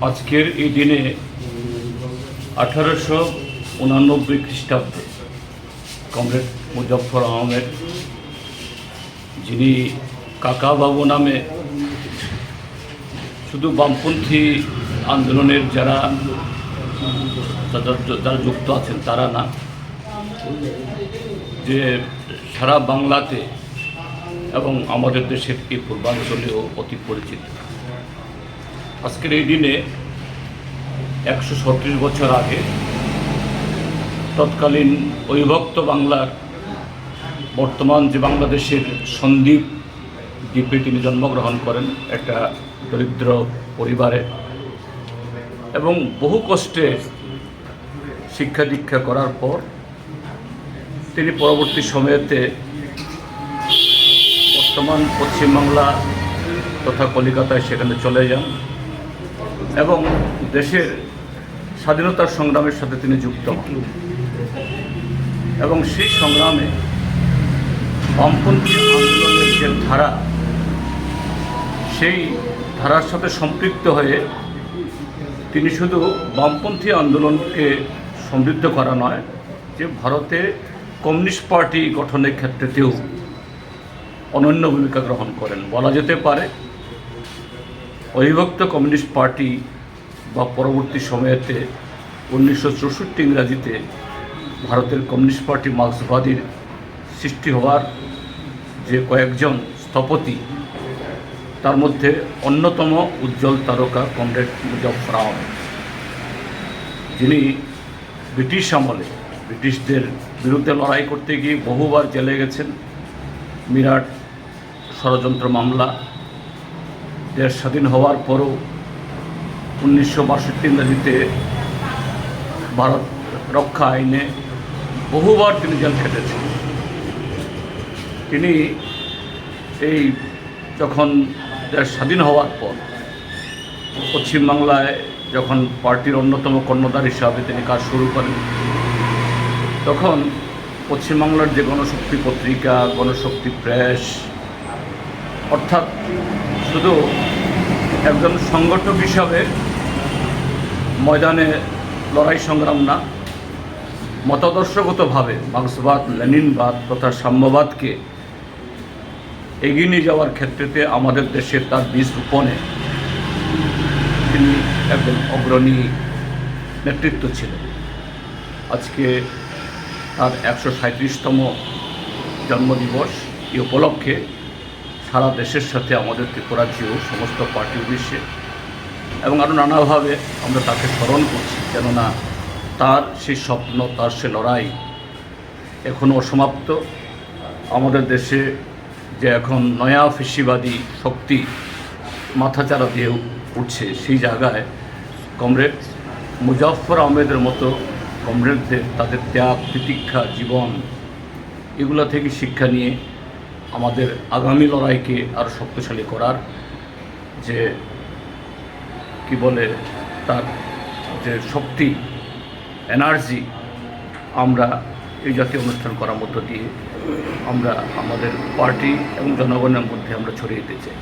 আজকের এই দিনে আঠারোশো উনানব্বই খ্রিস্টাব্দে কমরেড মুজফর আহমেদ, যিনি কাকাবাবু নামে শুধু বামপন্থী আন্দোলনের যারা যারা- যুক্ত আছেন তারা না, যে সারা বাংলাতে এবং আমাদের দেশের এই পূর্বাঞ্চলেও অতি পরিচিত। আজকের এই দিনে একশো ছত্রিশ বছর আগে তৎকালীন অবিভক্ত বাংলার বর্তমান যে বাংলাদেশের সন্দ্বীপ দ্বীপে তিনি জন্মগ্রহণ করেন, একটা দরিদ্র পরিবারে। এবং বহু কষ্টে শিক্ষা দীক্ষা করার পর তিনি পরবর্তী সময়েতে বর্তমান পশ্চিমবাংলা তথা কলিকাতায় সেখানে চলে যান। এবং দেশের স্বাধীনতার সংগ্রামের সাথে তিনি যুক্ত হন। এবং সেই সংগ্রামে বামপন্থী আন্দোলনের যে ধারা, সেই ধারার সাথে সম্পৃক্ত হয়ে তিনি শুধু বামপন্থী আন্দোলনকে সমৃদ্ধ করা নয়, যে ভারতে কমিউনিস্ট পার্টি গঠনের ক্ষেত্রেতেও অনন্য ভূমিকা গ্রহণ করেন। বলা যেতে পারে অবিভক্ত কমিউনিস্ট পার্টি বা পরবর্তী সময়েতে উনিশশো চৌষট্টি ইংরাজিতে ভারতের কমিউনিস্ট পার্টি মার্ক্সবাদীর সৃষ্টি হওয়ার যে কয়েকজন স্থপতি, তার মধ্যে অন্যতম উজ্জ্বল তারকা কমরেড মুজফর আহমেদ। যিনি ব্রিটিশ আমলে, ব্রিটিশদের বিরুদ্ধে লড়াই করতে গিয়ে বহুবার জেলে গেছেন। মিরাট ষড়যন্ত্র মামলা দেশ স্বাধীন হওয়ার পরও উনিশশো বাষট্টি ইংরাজিতে ভারত রক্ষা আইনে বহুবার তিনি জেল খেটেছেন। তিনি এই যখন দেশ স্বাধীন হওয়ার পর পশ্চিমবাংলায় যখন পার্টির অন্যতম কর্ণধার হিসাবে তিনি কাজ শুরু করেন, তখন পশ্চিমবাংলার যে গণশক্তি পত্রিকা, গণশক্তি প্রেস অর্থাৎ শুধু একজন সংগঠক হিসাবে ময়দানে লড়াই সংগ্রাম না, মতাদর্শগতভাবে মার্ক্সবাদ লেনিনবাদ তথা সাম্যবাদকে এগিয়ে নিয়ে যাওয়ার ক্ষেত্রেতে আমাদের দেশের তার বীজ রোপণে তিনি একজন অগ্রণী নেতৃত্ব ছিলেন। আজকে তার একশো সাঁত্রিশতম জন্মদিবস এই উপলক্ষে সারা দেশের সাথে আমাদের ত্রিপুরাজ্যেও সমস্ত পার্টি বিশ্বে এবং আরও নানাভাবে আমরা তাকে স্মরণ করছি, কেননা তার সেই স্বপ্ন, তার সে লড়াই এখনও অসমাপ্ত। আমাদের দেশে যে এখন নয়া ফিসিবাদী শক্তি মাথাচাড়া দিয়ে উঠছে, সেই জায়গায় কমরেড মুজাফর আহমেদের মতো কমরেডদের তাদের ত্যাগ প্রতীক্ষা জীবন, এগুলো থেকে শিক্ষা নিয়ে আমাদের আগামী লড়াইকে আরও শক্তিশালী করার যে, কি বলে, তার যে শক্তি এনার্জি আমরা এই জাতীয় অনুষ্ঠান করার মধ্য দিয়ে আমরা আমাদের পার্টি এবং জনগণের মধ্যে আমরা ছড়িয়ে দিতে চাই।